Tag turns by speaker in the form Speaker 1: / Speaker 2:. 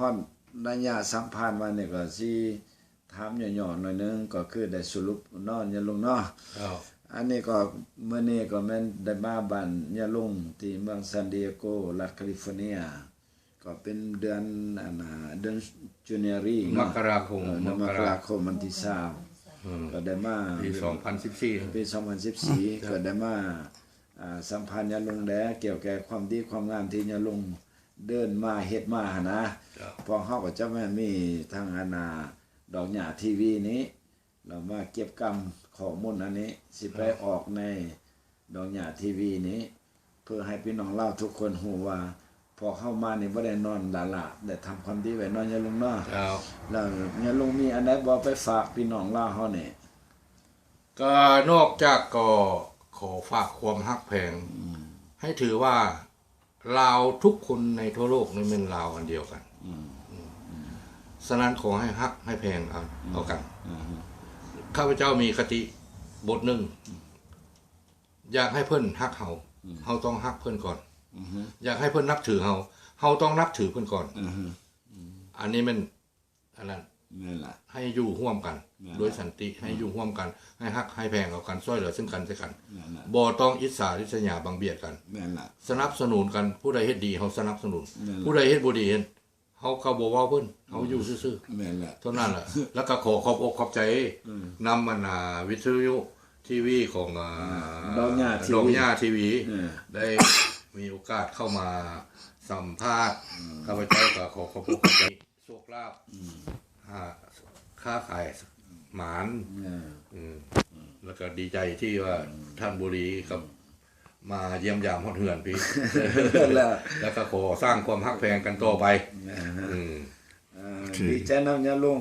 Speaker 1: ฮอดระยะสัมพันธ์มาเนี่ยก็สิถามย่อๆหน่อยหนึงก็คือได้สรุปเนาะอย่าลงเนาะ
Speaker 2: อ้าว
Speaker 1: อันนี้ก็เมื่อนี้ก็แม่นได้มาบ้านยาลุงที่เมืองซานดิเอโกรัฐแคลิฟอร์เนีย ก็เป็นเดือนอันน่ะเดือนจูเนียรี
Speaker 2: มกราคม
Speaker 1: เออเดือนมกราคมวันที่
Speaker 2: อืม
Speaker 1: 20ก็ได้มา
Speaker 2: ปี2014
Speaker 1: ปี2014ก็ได้มาอ่าสัมพันธ์ยาลุงแลเกี่ยวกับความดีความงามที่ยาลุง เดินมาเฮ็ดมาหั่นนะพอเฮาก็จะแม่นมีทางอันน่ะดอกหญ้าทีวีนี้ เรามาเก็บกรรมข้อมูลอันนี้ สิไปออกในดอกหญ้าทีวีนี้ เพื่อให้พี่น้องเล่าวทุกคนฮู้ว่า พอเข้ามานี่บ่ได้นอนหลาๆได้ทำความดีไว้นอนอย่าลุงเนาะ
Speaker 2: อ้าว
Speaker 1: แล้วอย่าลุงมีอันใดบ่ไปฝากพี่น้องเล่าวเฮานี่
Speaker 2: ก็นอกจากก็ขอฝากความฮักแพงให้ถือว่า ลาวทุกคนในทั่วโลกนี่เป็นลาวอันเดียวกันฉะนั้นขอให้ฮักให้แพงเอาเอากันข้าพเจ้ามีคติบทหนึ่ง อยากให้เพิ่นฮักเฮาเฮาต้องฮักเพิ่นก่อน
Speaker 1: อือฮึ
Speaker 2: อยากให้เพิ่นนับถือเฮาเฮาต้องนับถือเพิ่นก่อน
Speaker 1: อือฮึ
Speaker 2: อันนี้มันอันนั้น
Speaker 1: นั่นล่ะ
Speaker 2: ให้อยู่ร่วมกัน
Speaker 1: นั่นแหละ
Speaker 2: โดยสันติให้อยู่ร่วมกัน ให้ฮักให้แพงเอากันช่วยเหลือซึ่งกันและกัน
Speaker 1: นั่นล่ะ
Speaker 2: บ่ต้องอิจฉาริษยาบังเบียดกัน
Speaker 1: นั่นล่ะ
Speaker 2: สนับสนุนกันผู้ใดเฮ็ดดีเฮาสนับสนุน
Speaker 1: นั่นแหละ
Speaker 2: ผู้ใดเฮ็ดบ่ดีเฮ็ดเฮาก็บ่เว้าเพิ่นเฮาอยู่ซื่อ
Speaker 1: แม่นล่ะ
Speaker 2: ๆเท่านั้นแหละแล้วก็ขอขอบอกขอบใจนำมันอ่าวิทยุทีวีของอ่า
Speaker 1: ดอกหญ้าทีวี
Speaker 2: ดอกหญ้าทีวี
Speaker 1: เออ
Speaker 2: ได้มีโอกาสเข้ามาสัมภาษณ์ข้าพเจ้าก็ขอขอบคุณขอบใจโชคลาภหา ค้าขายหมาน
Speaker 1: เออ
Speaker 2: อืมแล้วก็ดีใจที่ว่าท่านบุรีกับมาเยี่ยมยามฮอดเหือนพี่
Speaker 1: แล้ว
Speaker 2: แล้วก็ขอสร้างความฮักแพงกันต่อไป อืม
Speaker 1: เอ่อดีใจนำอย่าลุง